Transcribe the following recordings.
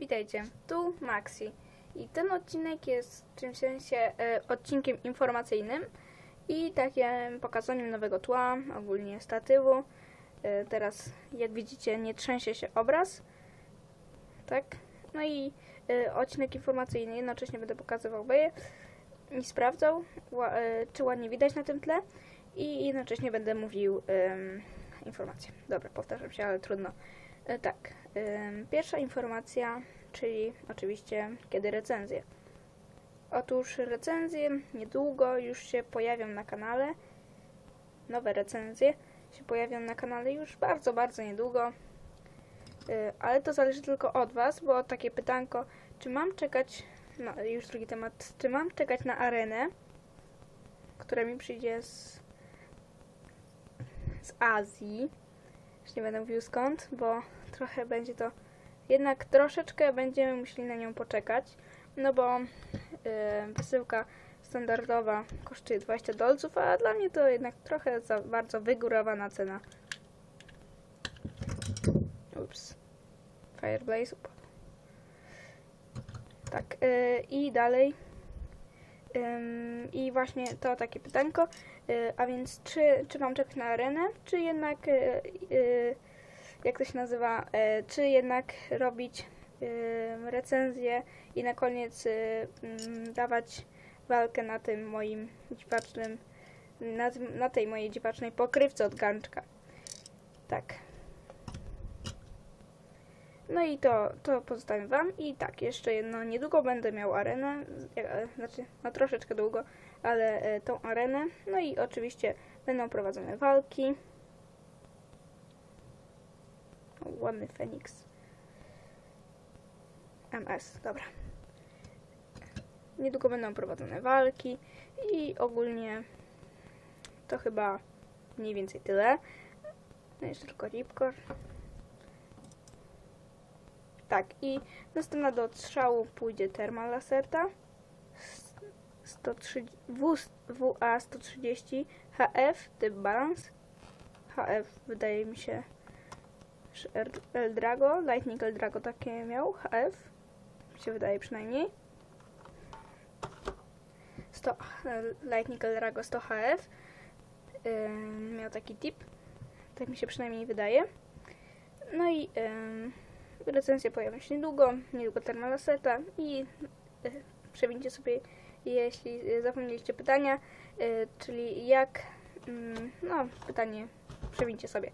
Witajcie, tu Maxi i ten odcinek jest w czymś sensie e, odcinkiem informacyjnym i takim pokazaniem nowego tła, ogólnie statywu. E, teraz jak widzicie nie trzęsie się obraz, tak? No i e, odcinek informacyjny, jednocześnie będę pokazywał boje i sprawdzał, ła, e, czy ładnie widać na tym tle i jednocześnie będę mówił em, informacje. Dobra, powtarzam się, ale trudno. E, tak, em, pierwsza informacja, czyli oczywiście kiedy recenzje. Otóż recenzje niedługo już się pojawią na kanale. Nowe recenzje się pojawią na kanale już bardzo, bardzo niedługo. E, Ale to zależy tylko od Was, bo takie pytanko, czy mam czekać, no już drugi temat, czy mam czekać na arenę, która mi przyjdzie z, z Azji. Już nie będę mówił skąd, bo trochę będzie to, jednak troszeczkę będziemy musieli na nią poczekać, no bo yy, wysyłka standardowa kosztuje 20 dolców, a dla mnie to jednak trochę za bardzo wygórowana cena. Ups. Fireblaze upadł. Tak, yy, i dalej. Ym, I właśnie to takie pytanko. Yy, a więc, czy, czy mam czekać na arenę, czy jednak, yy, yy, jak to się nazywa, yy, czy jednak robić yy, recenzję i na koniec yy, mm, dawać walkę na tym moim dziwacznym, na, na tej mojej dziwacznej pokrywce od garnczka. Tak. No i to, to pozostawiam Wam. I tak, jeszcze jedno. Niedługo będę miał arenę. e, Znaczy, no troszeczkę długo, ale e, tą arenę. No i oczywiście będą prowadzone walki. O, ładny Feniks. MS, dobra. Niedługo będą prowadzone walki i ogólnie to chyba mniej więcej tyle. No jeszcze tylko Ripcore. Tak, i następna do odstrzału pójdzie Thermal Lacerta 130, w, WA 130 HF typ balans. HF wydaje mi się, El- Eldrago, Lightning Eldrago takie miał, HF, mi się wydaje przynajmniej. 100, e, Lightning Eldrago 100 HF ym, miał taki tip, tak mi się przynajmniej wydaje. No i ym, recenzja pojawi się niedługo, niedługo Termalaseta i y, przewincie sobie, jeśli zapomnieliście pytania, y, czyli jak, mm, no pytanie przewincie sobie.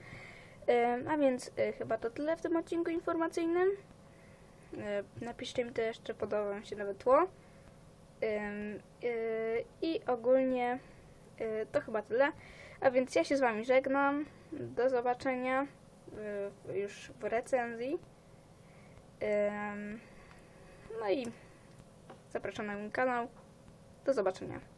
A więc y, chyba to tyle w tym odcinku informacyjnym. Y, napiszcie mi też, czy podoba Wam się nowe tło. Y, I ogólnie to chyba tyle. A więc ja się z Wami żegnam. Do zobaczenia już w recenzji. No i zapraszam na mój kanał. Do zobaczenia.